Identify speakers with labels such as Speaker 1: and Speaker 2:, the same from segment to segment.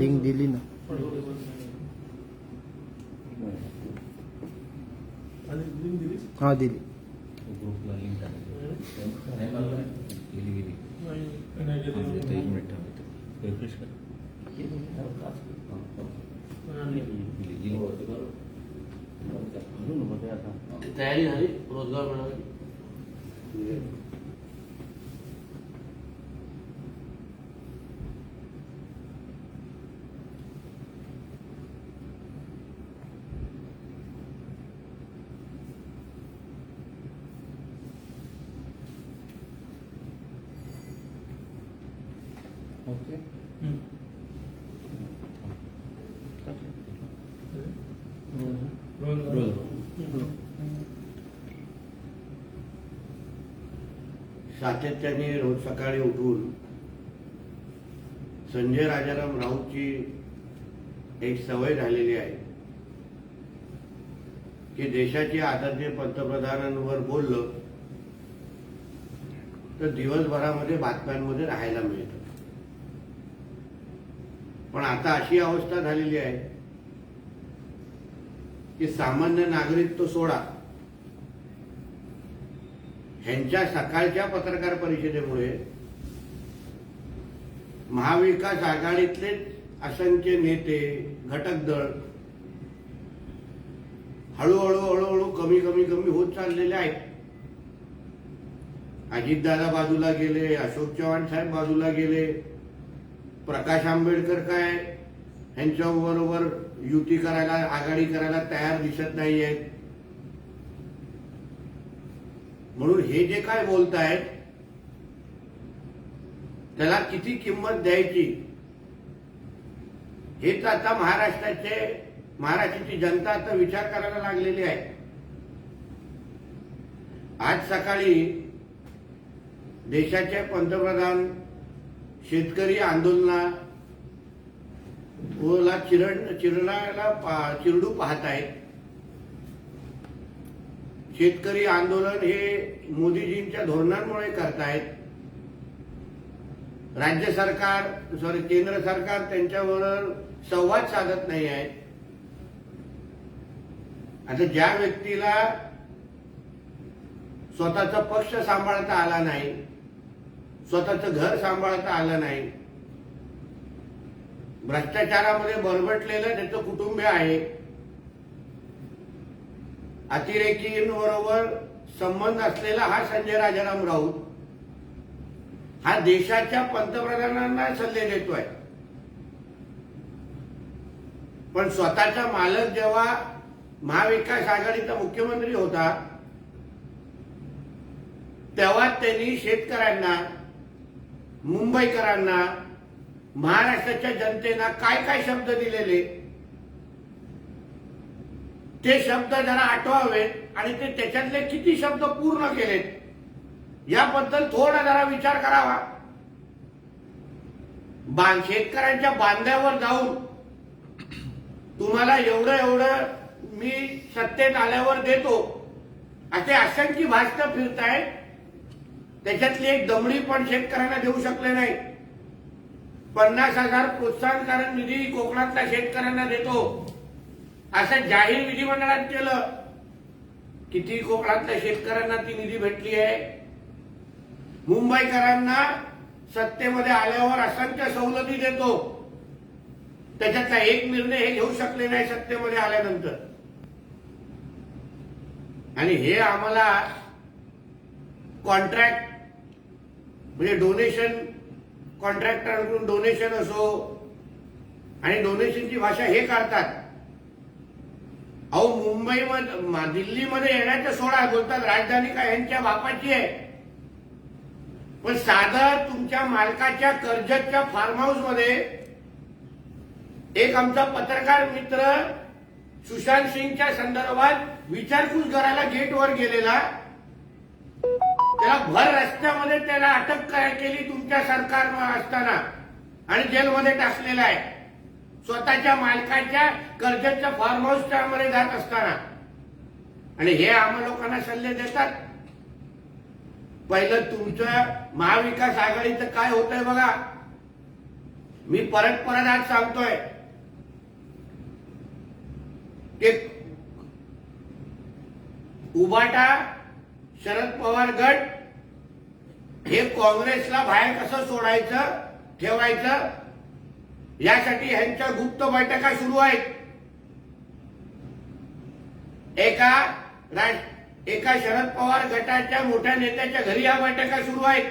Speaker 1: Link दिली ना हा दिली
Speaker 2: ग्रुपला लिंक टाकली गेली गेली एक मिनिट थांबतो रिफ्रेश कर गेली गेली घालू नको ते आता
Speaker 3: तयारी झाली रोजगार मिळाली
Speaker 2: ओके
Speaker 3: सातत्याने रोज सकाळी उठून संजय राजाराम राऊतची एक सवय झालेली आहे की देशाचे आदरणीय पंतप्रधानांवर बोललं तर दिवसभरामध्ये बातम्यांमध्ये राहायला मिळतं. पण आता अशी अवस्था झालेली आहे की सामान्य नागरिक तो सोडा. ह्यांच्या सकाळच्या पत्रकार परिषदेमुळे महाविकास आघाडीतले असंख्य नेते घटक दळ हळूहळू हळूहळू कमी कमी कमी होत चाललेले आहेत. अजितदादा बाजूला गेले अशोक चव्हाण साहेब बाजूला गेले प्रकाश आंबेडकर काय ह्यांच्या बरोबर युती करायला आघाडी करायला तयार दिसत नाही आहेत म्हणून हे जे काय बोलतायत त्याला किती किंमत द्यायची? हेच आता महाराष्ट्राचे महाराष्ट्राची जनता आता विचार करायला लागलेली आहे. आज सकाळी देशाचे पंतप्रधान शेतकरी आंदोलना ला चिरण चिरणाला चिरडू पाहत आहेत शेतकरी आंदोलन हे मोदीजींच्या धोरणांमुळे करतायत. राज्य सरकार सॉरी केंद्र सरकार त्यांच्याबरोबर संवाद साधत नाही आहे आता ज्या व्यक्तीला स्वतःचा पक्ष सांभाळता आला नाही स्वतःचं घर सांभाळता आलं नाही भ्रष्टाचारामध्ये बरबटलेलं त्याचं कुटुंब आहे अतिरेकींबरोबर संबंध असलेला हा संजय राजाराम राऊत हा देशाच्या पंतप्रधानांना सल्ले देतोय. पण स्वतःचा मालक जेव्हा महाविकास आघाडीचा मुख्यमंत्री होता तेव्हा त्यांनी शेतकऱ्यांना मुंबईकरांना महाराष्ट्राच्या जनतेला काय काय शब्द दिलेले? ते शब्द जरा आठवावेत आणि ते त्याच्यातले किती शब्द पूर्ण केलेत याबद्दल थोडा जरा विचार करावा. बां शेतकऱ्यांच्या बांध्यावर जाऊन तुम्हाला एवढं एवढं मी सत्तेत आल्यावर देतो असे असंख्य भाषणं आहे त्याच्यातली एक दमडी पण शेतकऱ्यांना देऊ शकले नाही. पन्नास हजार प्रोत्साहनकारक निधी कोकणातल्या शेतकऱ्यांना देतो. असं जाहीर विधिमंडळात केलं. किती कोकणातल्या शेतकऱ्यांना ती निधी भेटली आहे? मुंबईकरांना सत्तेमध्ये आल्यावर असंख्य सवलती देतो. त्याच्यातला एक निर्णय हे घेऊ शकले नाही सत्तेमध्ये आल्यानंतर. आणि हे आम्हाला कॉन्ट्रॅक्ट म्हणजे डोनेशन कॉन्ट्रॅक्टरकडून डोनेशन असो आणि डोनेशनची भाषा हे काढतात अहो मुंबईमध्ये दिल्लीमध्ये येण्याचं सोडा बोलतात राजधानी काय यांच्या बापाची आहे. पण साधं तुमच्या मालकाच्या कर्जतच्या फार्म हाऊसमध्ये एक आमचा पत्रकार मित्र सुशांत सिंगच्या संदर्भात विचारपूस करायला गेटवर गेलेला. त्याला भर रस्त्यामध्ये त्याला अटक केली तुमच्या सरकार असताना. आणि जेलमध्ये टाकलेला आहे. स्वतःच्या मालकाच्या कर्जतच्या फार्म हाऊसच्या मध्ये जात असताना. आणि हे आम्हा लोकांना सल्ले देतात. पहिलं तुमचं महाविकास आघाडीचं काय होतंय बघा. मी परत परत आज सांगतोय. ते उबाटा शरद पवार गट हे काँग्रेसला बाहेर कसं सोडायचं ठेवायचं? यासाठी ह्यांच्या गुप्त बैठका सुरू आहेत. एका एका शरद पवार गटाच्या मोठ्या नेत्याच्या घरी या बैठका सुरू आहेत.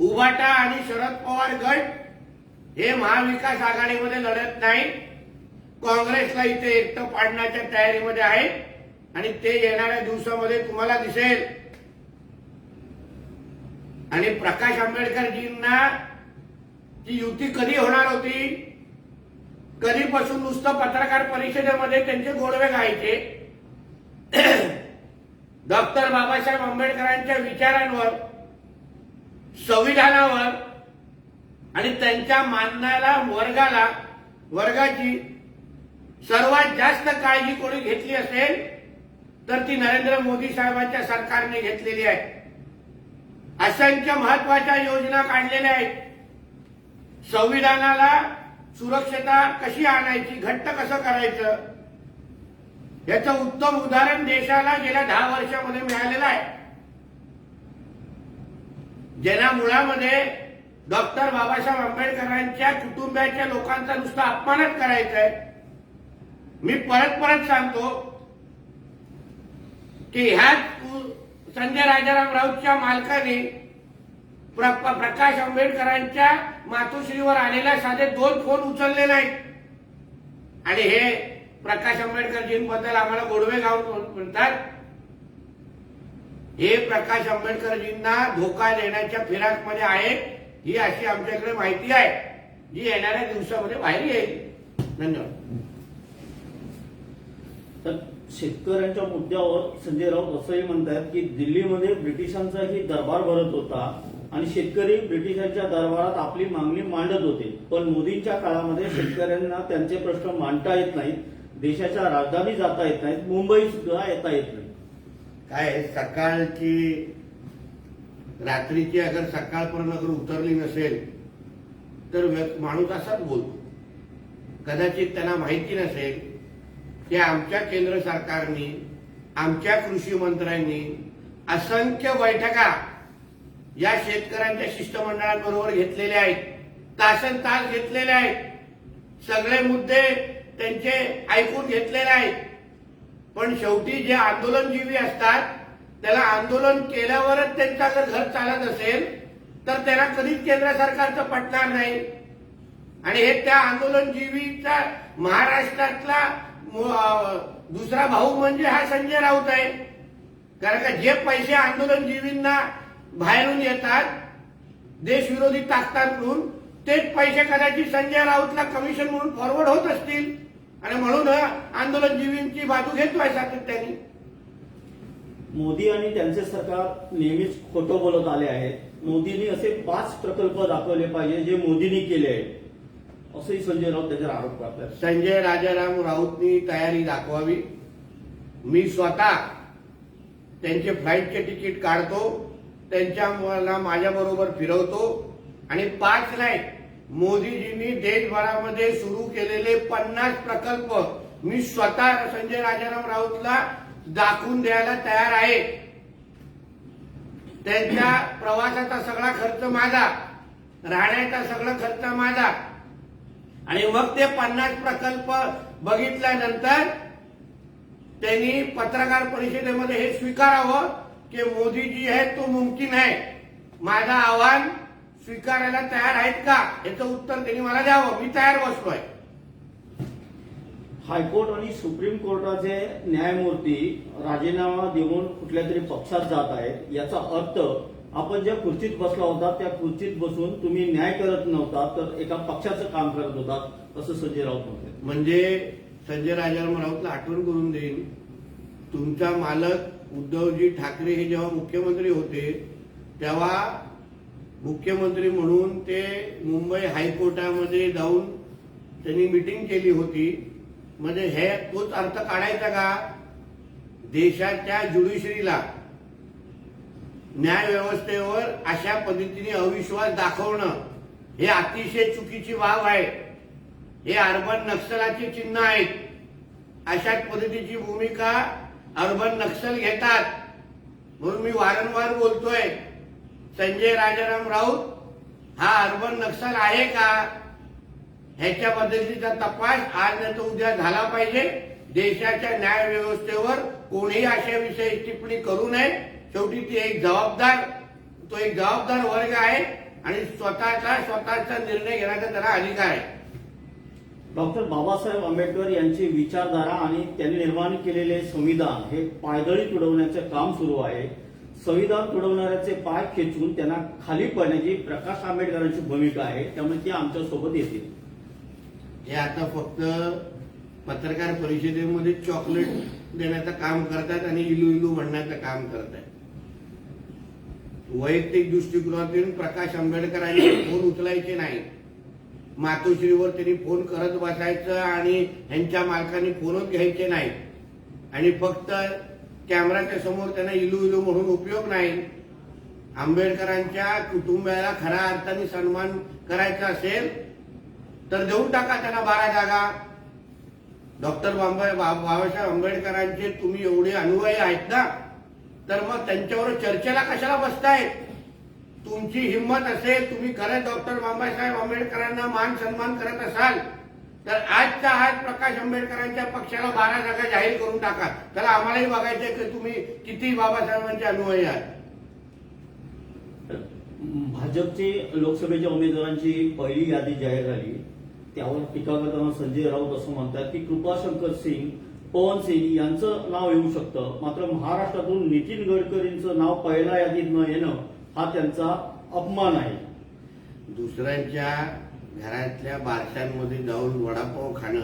Speaker 3: उबाटा आणि शरद पवार गट हे महाविकास आघाडीमध्ये लढत नाही काँग्रेसला इथे एकटं पाडण्याच्या तयारीमध्ये आहे आणि ते येणाऱ्या दिवसामध्ये तुम्हाला दिसेल. आणि प्रकाश आंबेडकरजींना ती युती कधी होणार होती? कधीपासून नुसतं पत्रकार परिषदेमध्ये त्यांचे गोडवे गायचे? डॉक्टर बाबासाहेब आंबेडकरांच्या विचारांवर संविधानावर आणि त्यांच्या मानणाऱ्या वर्गाला वर्गाची सर्वात जास्त काळजी कोणी घेतली असेल तर ती नरेंद्र मोदी साहेबांच्या सरकारने घेतलेली आहे. असंख्य महत्त्वाच्या योजना काढलेल्या आहेत. संविधानाला सुरक्षता कशी आणायची घट्ट कसं करायचं याचं उत्तम उदाहरण देशाला गेल्या दहा वर्षामध्ये मिळालेलं आहे. ज्यांना मुळामध्ये डॉक्टर बाबासाहेब आंबेडकरांच्या कुटुंबियांच्या लोकांचा नुसता अपमानच करायचा आहे. मी परत परत सांगतो की ह्याच संजय राजाराम राऊतच्या मालकाने प्र- प्रकाश आंबेडकरांच्या मातोश्रीवर आलेल्या साधे दोन फोन उचलले नाहीत. आणि हे प्रकाश आंबेडकरजींबद्दल आम्हाला गोडवे गाव म्हणतात. हे प्रकाश आंबेडकरजींना धोका देण्याच्या फिराकमध्ये आहे ही अशी आमच्याकडे माहिती आहे. जी येणाऱ्या दिवसामध्ये बाहेर येईल. धन्यवाद.
Speaker 4: तर शेतकऱ्यांच्या मुद्द्यावर संजय राऊत असंही म्हणतात की दिल्लीमध्ये ब्रिटिशांचाही दरबार भरत होता आणि शेतकरी ब्रिटिशांच्या दरबारात आपली मागणी मांडत होते. पण मोदींच्या काळामध्ये शेतकऱ्यांना त्यांचे प्रश्न मांडता येत नाहीत. देशाच्या राजधानी जाता येत नाहीत. मुंबई सुद्धा येता येत नाही.
Speaker 3: काय आहे, सकाळची रात्रीची अगर सकाळपर्यंत अगर उतरली नसेल तर माणूस असाच बोलतो. कदाचित त्यांना माहिती नसेल की आमच्या केंद्र सरकारने आमच्या कृषी मंत्र्यांनी असंख्य बैठका या शेतकऱ्यांच्या शिष्टमंडळांबरोबर घेतलेल्या आहेत. तासन तास घेतलेले आहेत. सगळे मुद्दे त्यांचे ऐकून घेतलेले आहेत. पण शेवटी जे आंदोलनजीवी असतात त्याला आंदोलन केल्यावरच त्यांचा जर घर चालत असेल तर त्याला कधीच केंद्र सरकारचं पटणार नाही. आणि हे त्या आंदोलनजीवीचा महाराष्ट्रातला दुसरा भाऊ म्हणजे हा संजय राऊत आहे. कारण का जे पैसे आंदोलनजीवींना बाहेरून येतात देशविरोधी ताकदांकडून तेच पैसे कदाचित संजय राऊतला कमिशन म्हणून फॉरवर्ड होत असतील. आणि म्हणून आंदोलनजीवींची बाजू घेतोय सातत्याने.
Speaker 4: मोदी आणि त्यांचे सरकार नेहमीच खोटं बोलत आले आहेत. मोदींनी असे पाच प्रकल्प दाखवले पाहिजे जे मोदींनी केले आहेत. असंही संजय राऊत त्याच्यावर आरोप करतात.
Speaker 3: संजय राजाराम राऊतनी तयारी दाखवावी. मी स्वतः त्यांचे फ्लाईटचे तिकीट काढतो त्यांच्या मला माझ्याबरोबर फिरवतो आणि पाच नाही मोदीजींनी देशभरामध्ये सुरू केलेले पन्नास प्रकल्प मी स्वतः संजय राजाराम राऊतला दाखवून द्यायला तयार आहे. त्यांच्या प्रवासाचा सगळा खर्च माझा राहण्याचा सगळा खर्च माझा आणि मग ते पन्नास प्रकल्प बघितल्यानंतर त्यांनी पत्रकार परिषदेमध्ये हे स्वीकारावं की मोदीजी आहे तो मुमकिन आहे. माझं आव्हान स्वीकारायला तयार आहेत का? याचं उत्तर त्यांनी मला द्यावं. मी तयार बसलोय.
Speaker 4: हायकोर्ट आणि सुप्रीम कोर्टाचे न्यायमूर्ती राजीनामा देऊन कुठल्या तरी पक्षात जात आहेत याचा अर्थ आपण ज्या खुर्चीत बसला होता त्या खुर्चीत बसून तुम्ही न्याय करत नव्हता तर एका पक्षाचं काम करत होता असं संजय राऊत म्हणते
Speaker 3: म्हणजे संजय राजाराम राऊतला आठवण करून देईन तुमचा मालक उद्धवजी ठाकरे हे जेव्हा मुख्यमंत्री होते तेव्हा मुख्यमंत्री म्हणून ते मुंबई हायकोर्टामध्ये जाऊन त्यांनी मिटिंग केली होती. म्हणजे हे तोच अर्थ काढायचा का? देशाच्या ज्युडिशरीला न्याय व्यवस्थेवर अशा पद्धतीने अविश्वास दाखवणं हे अतिशय चुकीची बाब आहे. हे अर्बन नक्षलाचे चिन्ह आहेत. अशाच पद्धतीची भूमिका अर्बन नक्षल घेतात. म्हणून मी वारंवार बोलतोय संजय राजाराम राऊत हा अर्बन नक्षल आहे का? ह्याच्या पद्धतीचा तपास आज नाही तर उद्या झाला पाहिजे. देशाच्या न्यायव्यवस्थेवर कोणीही अशा विषयी टिप्पणी करू नये. शेवटी ती एक जबाबदार तो एक जबाबदार वर्ग आहे आणि स्वतःचा स्वतःचा निर्णय घेण्याचा त्याला अधिकार आहे.
Speaker 4: डॉक्टर बाबासाहेब आंबेडकर यांची विचारधारा आणि त्यांनी निर्माण केलेले संविधान हे पायदळी तुडवण्याचे काम सुरू आहे. संविधान तुडवणाऱ्याचे पाय खेचून त्यांना खाली पडण्याची प्रकाश आंबेडकरांची भूमिका आहे त्यामुळे ते आमच्यासोबत येतील
Speaker 3: हे आता फक्त पत्रकार परिषदेमध्ये चॉकलेट देण्याचं काम करतात आणि इलू इलू म्हणण्याचं काम करतात. वैयक्तिक दृष्टिकोनातून प्रकाश आंबेडकरांनी फोन उचलायचे नाही. मातोश्रीवर त्यांनी फोन करत बसायचं आणि ह्यांच्या मालकांनी फोनच घ्यायचे नाही. आणि फक्त कॅमेराच्या समोर त्यांना इलू इलू म्हणून उपयोग नाही. आंबेडकरांच्या कुटुंबाला खऱ्या अर्थाने सन्मान करायचा असेल तर देऊन टाका त्यांना बारा जागा. डॉक्टर बाबासाहेब आंबेडकरांचे तुम्ही एवढे अनुयायी आहेत ना? तर मग त्यांच्यावर चर्चेला कशाला बसताय? तुमची हिंमत असेल तुम्ही खरंच डॉक्टर बाबासाहेब आंबेडकरांना मान सन्मान करत असाल तर आजच्या आज प्रकाश आंबेडकरांच्या पक्षाला बारा जागा जाहीर करून टाका. त्याला आम्हालाही बघायचंय की तुम्ही किती बाबासाहेबांचे अनुयायी आहात.
Speaker 4: भाजपची लोकसभेच्या उमेदवारांची पहिली यादी जाहीर झाली. त्यावर टीका करताना संजय राऊत असं म्हणतात की कृपाशंकर सिंग पवन सिंग यांचं नाव येऊ शकतं. मात्र महाराष्ट्रातून नितीन गडकरींचं नाव पहिल्या यादीत न येणं हा त्यांचा अपमान आहे.
Speaker 3: दुसऱ्यांच्या घरातल्या बारशांमध्ये जाऊन वडापाव खाणं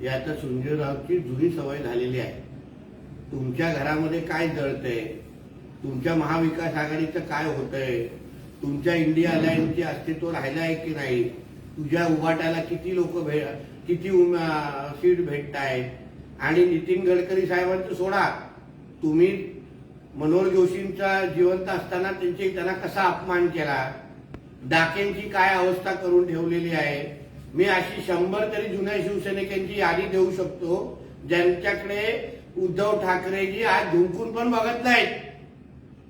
Speaker 3: ही आता संजय जुनी सवय झालेली आहे. तुमच्या घरामध्ये काय जळतंय? तुमच्या महाविकास आघाडीचं काय होतंय? तुमच्या इंडिया अलायन्सचे अस्तित्व राहिलं आहे की नाही? तुझ्या उभाटाला किती लोक भे किती उम- भेटत आहेत आणि नितीन गडकरी साहेबांचं सोडा. तुम्ही मनोहर जोशींचा जिवंत असताना त्यांची त्यांना कसा अपमान केला? डाकेंची काय अवस्था करून ठेवलेली आहे? मी अशी शंभर तरी जुन्या शिवसैनिकांची यादी देऊ शकतो ज्यांच्याकडे उद्धव ठाकरेजी आज झुंकून पण बघत नाहीत.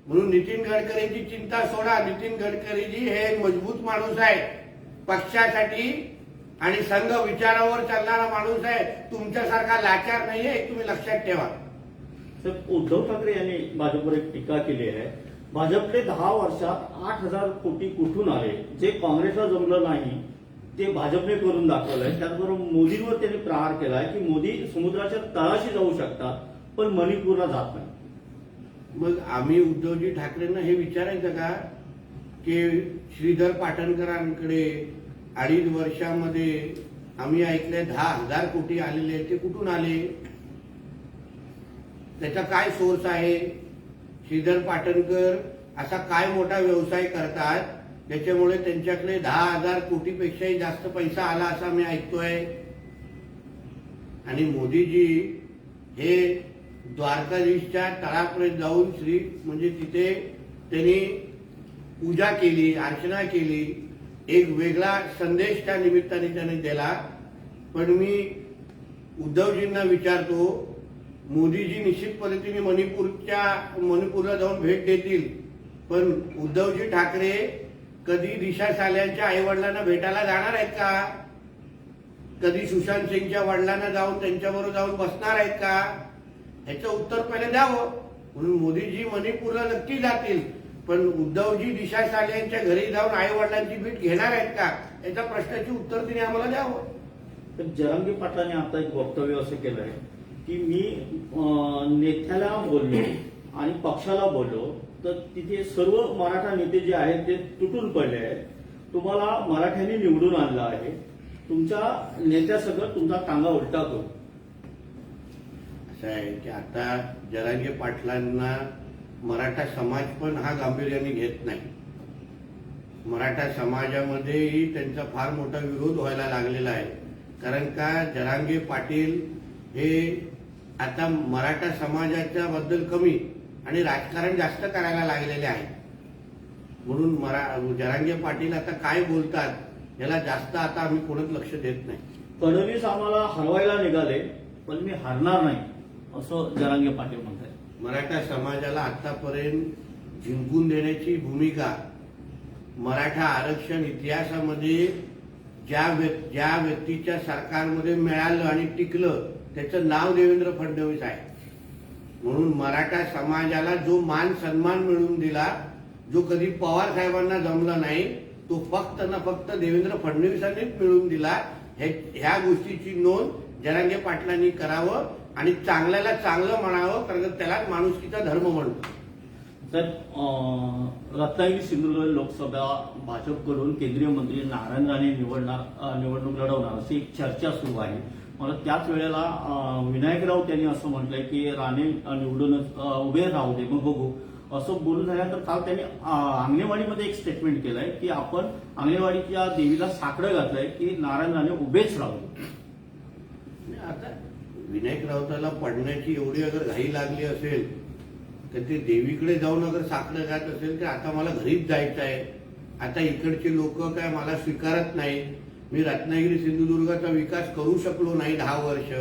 Speaker 3: म्हणून नितीन गडकरींची चिंता सोडा. नितीन गडकरीजी हे एक मजबूत माणूस आहे पक्षासाठी आणि संघ विचारावर चालणारा माणूस आहे तुमच्यासारखा लाचार नाहीये तुम्ही लक्षात ठेवा.
Speaker 4: तर उद्धव ठाकरे यांनी भाजपवर एक टीका केली आहे. भाजपने दहा वर्षात आठ हजार कोटी कुठून आले? जे काँग्रेसला जमलं नाही ते भाजपने करून दाखवलंय. त्याचबरोबर मोदींवर त्यांनी प्रहार केलाय की मोदी समुद्राच्या तळाशी जाऊ शकतात पण मणिपूरला जात नाही.
Speaker 3: मग आम्ही उद्धवजी ठाकरेंना हे विचारायचं का? की श्रीधर पाटणकरांकडे अडीच वर्षामध्ये आम्ही ऐकले दहा हजार कोटी आलेले ते कुठून आले? त्याचा काय सोर्स आहे? श्रीधर पाटणकर असा काय मोठा व्यवसाय करतात? त्याच्यामुळे त्यांच्याकडे दहा हजार कोटीपेक्षाही जास्त पैसा आला असा मी ऐकतोय. आणि मोदीजी हे द्वारकाधीशच्या तळापर्यंत जाऊन श्री म्हणजे तिथे त्यांनी पूजा केली अर्चना केली. एक वेगळा संदेश त्या निमित्ताने त्याने दिला. पण मी उद्धवजींना विचारतो मोदीजी निश्चित पद्धतीने मणिपूरच्या मणिपूरला जाऊन भेट देतील. पण उद्धवजी ठाकरे कधी दिशा साल्यांच्या आई वडिलांना भेटायला जाणार आहेत का? कधी सुशांत सिंगच्या वडिलांना जाऊन त्यांच्याबरोबर जाऊन बसणार आहेत का? ह्याचं उत्तर पहिले द्यावं. म्हणून मोदीजी मणिपूरला नक्की जातील. पण उद्धवजी दिशा साल्यांच्या घरी जाऊन आई वडिलांची भेट घेणार आहेत का? याच्या प्रश्नाची उत्तर तिने आम्हाला द्यावं.
Speaker 4: तर जरांगे पाटलांनी आता एक वक्तव्य असं केलंय की मी नेत्याला बोललो आणि पक्षाला बोललो तर तिथे सर्व मराठा नेते जे आहेत ते तुटून पडले आहेत. तुम्हाला मराठ्यांनी निवडून आणलं आहे. तुमच्या नेत्यासगळं तुमचा टांगा उलटा करू
Speaker 3: असं आहे की आता जरांगे पाटलांना मराठा समाज पण हा गांभीर्याने घेत नाही. मराठा समाजामध्येही त्यांचा फार मोठा विरोध व्हायला लागलेला आहे. कारण का जरांगे पाटील हे आता मराठा समाजाच्या बद्दल कमी आणि राजकारण जास्त करायला लागलेले आहे म्हणून मरा जरांगे पाटील आता काय बोलतात याला जास्त आता आम्ही कोणच लक्ष देत नाही.
Speaker 4: फडणवीस आम्हाला हरवायला निघाले पण मी हरणार नाही असं जरांगे पाटील म्हणतात.
Speaker 3: मराठा समाजाला आतापर्यंत जिंकून देण्याची भूमिका मराठा आरक्षण इतिहासामध्ये ज्या व्यक्- ज्या व्यक्तीच्या सरकारमध्ये मिळालं आणि टिकलं त्याचं नाव देवेंद्र फडणवीस आहे. म्हणून मराठा समाजाला जो मान सन्मान मिळवून दिला जो कधी पवार साहेबांना जमला नाही तो फक्त ना फक्त देवेंद्र फडणवीसांनीच मिळवून दिला. हे ह्या गोष्टीची नोंद जरांगे पाटलांनी करावं. आणि चांगल्याला चांगलं म्हणावं कारण का त्यालाच माणुसकीचा धर्म म्हणतो.
Speaker 4: तर रत्नागिरी सिंधुदुर्ग लोकसभा भाजपकडून केंद्रीय मंत्री नारायण राणे निवडणार निवडणूक लढवणार अशी एक चर्चा सुरू आहे. मला त्याच वेळेला अं, विनायक राऊत यांनी असं म्हटलंय की राणे अं, निवडून अं, उभे राहू दे मग बघू. असं बोलून झाल्यानंतर काल त्यांनी अंगणेवाडीमध्ये एक स्टेटमेंट केलंय की आपण अंगणेवाडीच्या देवीला साकडं घातलंय की नारायण राणे उभेच राहू. दे.
Speaker 3: आता विनायक राऊताला पडण्याची एवढी अगर घाई लागली असेल तर ते देवीकडे जाऊन अगर साकडं जात असेल तर आता मला घरीच जायचं आहे आता इकडचे लोक काय मला स्वीकारत नाही. मी रत्नागिरी सिंधुदुर्गाचा विकास करू शकलो नाही दहा वर्ष.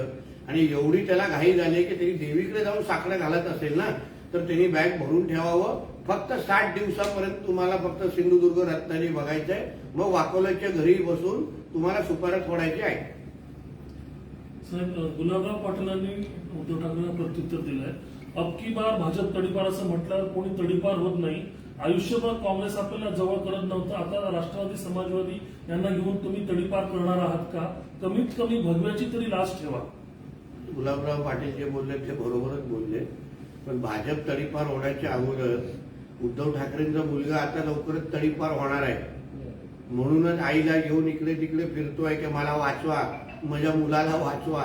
Speaker 3: आणि एवढी त्याला घाई झाली की त्यांनी देवीकडे जाऊन साकडं घालत असेल ना तर त्यांनी बॅग भरून ठेवावं. फक्त साठ दिवसापर्यंत तुम्हाला फक्त सिंधुदुर्ग रत्नागिरी बघायचंय. मग वाकोल्याच्या घरी बसून तुम्हाला सुपाऱ्या फोडायची आहे.
Speaker 1: साहेब गुलाबराव पाटलांनी उद्धव ठाकरेंना प्रत्युत्तर दिलंय. अब की बार भाजप तडीपार असं म्हटलं कोणी तडीपार होत नाही. आयुष्यभर काँग्रेस आपल्याला जवळ करत नव्हतं. आता राष्ट्रवादी समाजवादी यांना घेऊन तुम्ही तडीपार करणार आहात का? कमीत कमी भगव्याची तरी लाच ठेवा.
Speaker 3: गुलाबराव पाटील जे बोलले ते बरोबरच बोलले. पण भाजप तडीपार होण्याच्या अगोदर उद्धव ठाकरेंचा मुलगा आता लवकरच तडीपार होणार आहे. म्हणूनच आईला घेऊन इकडे तिकडे फिरतोय की मला वाचवा. माझ्या मुलाला वाचवा.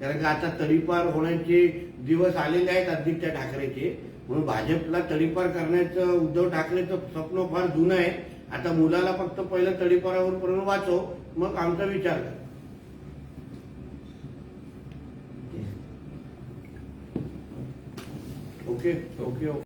Speaker 3: कारण का आता तडीपार होण्याचे दिवस आलेले आहेत आदित्य ठाकरेचे. म्हणून भाजपला तडीपार करण्याचं उद्धव ठाकरेचं स्वप्न फार जुनं आहे. आता मुलाला फक्त पहिलं तडीपारावर पर्यंत वाचव. मग आमचा विचार कर. Okay okay okay.